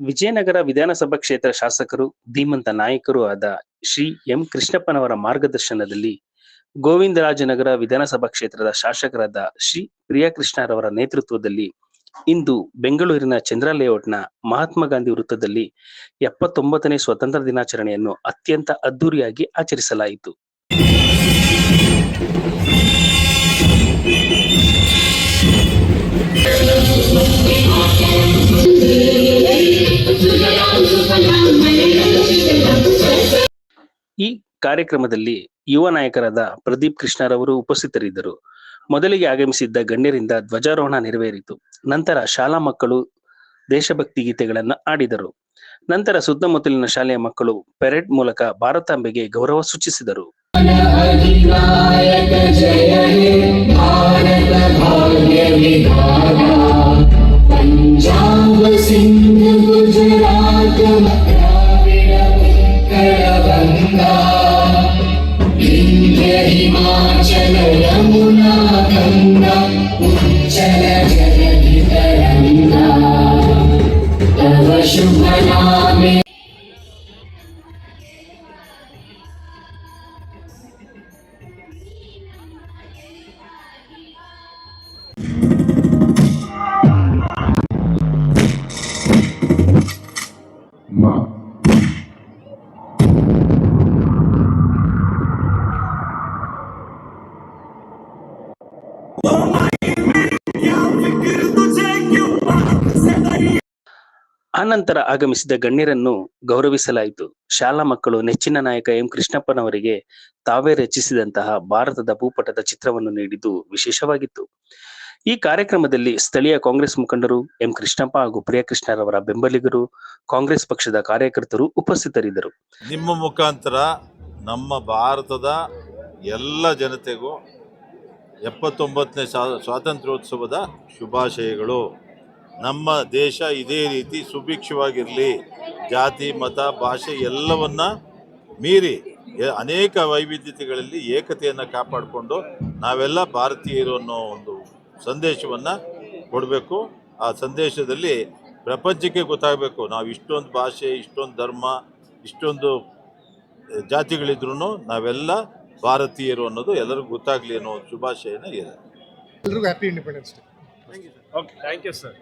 ವಿಜಯನಗರ ವಿಧಾನಸಭಾ ಕ್ಷೇತ್ರ ಶಾಸಕರು ಧೀಮಂತ ನಾಯಕರು ಆದ ಶ್ರೀ ಎಂ ಕೃಷ್ಣಪ್ಪನವರ ಮಾರ್ಗದರ್ಶನದಲ್ಲಿ ಗೋವಿಂದರಾಜನಗರ ವಿಧಾನಸಭಾ ಕ್ಷೇತ್ರದ ಶಾಸಕರಾದ ಶ್ರೀ ಪ್ರಿಯಾಕೃಷ್ಣರವರ ನೇತೃತ್ವದಲ್ಲಿ ಇಂದು ಬೆಂಗಳೂರಿನ ಚಂದ್ರ ಲೇಔಟ್ನ ಮಹಾತ್ಮ ಗಾಂಧಿ ವೃತ್ತದಲ್ಲಿ ಎಪ್ಪತ್ತೊಂಬತ್ತನೇ ಸ್ವಾತಂತ್ರ್ಯ ದಿನಾಚರಣೆಯನ್ನು ಅತ್ಯಂತ ಅದ್ದೂರಿಯಾಗಿ ಆಚರಿಸಲಾಯಿತು. ಕಾರ್ಯಕ್ರಮದಲ್ಲಿ ಯುವ ನಾಯಕರಾದ ಪ್ರದೀಪ್ ಕೃಷ್ಣರವರು ಉಪಸ್ಥಿತರಿದ್ದರು. ಮೊದಲಿಗೆ ಆಗಮಿಸಿದ್ದ ಗಣ್ಯರಿಂದ ಧ್ವಜಾರೋಹಣ ನೆರವೇರಿತು. ನಂತರ ಶಾಲಾ ಮಕ್ಕಳು ದೇಶಭಕ್ತಿ ಗೀತೆಗಳನ್ನು ಆಡಿದರು ನಂತರ ಸುತ್ತಮುತ್ತಲಿನ ಶಾಲೆಯ ಮಕ್ಕಳು ಪೆರೇಡ್ ಮೂಲಕ ಭಾರತಾಂಬೆಗೆ ಗೌರವ ಸೂಚಿಸಿದರು. ಸಿಂಧು ಗುಜರಾತ್ विन्ध्य हिमाचल यमुना गङ्गा उच्चल जलधि तरङ्गा तव शुभ ಆನಂತರ ಆಗಮಿಸಿದ ಗಣ್ಯರನ್ನು ಗೌರವಿಸಲಾಯಿತು. ಶಾಲಾ ಮಕ್ಕಳು ನೆಚ್ಚಿನ ನಾಯಕ ಎಂ ಕೃಷ್ಣಪ್ಪನವರಿಗೆ ತಾವೇ ರಚಿಸಿದಂತಹ ಭಾರತದ ಭೂಪಟದ ಚಿತ್ರವನ್ನು ನೀಡಿದ್ದು ವಿಶೇಷವಾಗಿತ್ತು. ಈ ಕಾರ್ಯಕ್ರಮದಲ್ಲಿ ಸ್ಥಳೀಯ ಕಾಂಗ್ರೆಸ್ ಮುಖಂಡರು ಎಂ ಕೃಷ್ಣಪ್ಪ ಹಾಗೂ ಪ್ರಿಯಕೃಷ್ಣರವರ ಬೆಂಬಲಿಗರು, ಕಾಂಗ್ರೆಸ್ ಪಕ್ಷದ ಕಾರ್ಯಕರ್ತರು ಉಪಸ್ಥಿತರಿದ್ದರು. ನಿಮ್ಮ ಮುಖಾಂತರ ನಮ್ಮ ಭಾರತದ ಎಲ್ಲ ಜನತೆಗೂ ಎಪ್ಪತ್ತೊಂಬತ್ತನೇ ಸ್ವಾ, ಸ್ವಾತಂತ್ರ್ಯೋತ್ಸವದ ಶುಭಾಶಯಗಳು. ನಮ್ಮ ದೇಶ ಇದೇ ರೀತಿ ಸುಭಿಕ್ಷವಾಗಿರಲಿ ಜಾತಿ ಮತ ಭಾಷೆ ಎಲ್ಲವನ್ನ ಮೀರಿ ಅನೇಕ ವೈವಿಧ್ಯತೆಗಳಲ್ಲಿ ಏಕತೆಯನ್ನು ಕಾಪಾಡಿಕೊಂಡು ನಾವೆಲ್ಲ ಭಾರತೀಯರು ಅನ್ನೋ ಒಂದು ಸಂದೇಶವನ್ನು ಕೊಡಬೇಕು. ಆ ಸಂದೇಶದಲ್ಲಿ ಪ್ರಪಂಚಕ್ಕೆ ಗೊತ್ತಾಗಬೇಕು ನಾವು ಇಷ್ಟೊಂದು ಭಾಷೆ ಇಷ್ಟೊಂದು ಧರ್ಮ ಇಷ್ಟೊಂದು ಜಾತಿಗಳಿದ್ರೂ ನಾವೆಲ್ಲ ಭಾರತೀಯರು ಅನ್ನೋದು ಎಲ್ಲರಿಗೂ ಗೊತ್ತಾಗಲಿ ಅನ್ನೋ ಒಂದು ಶುಭಾಶಯನ ಇದೆ. ಎಲ್ರಿಗೂ happy independence day. Okay thank you sir.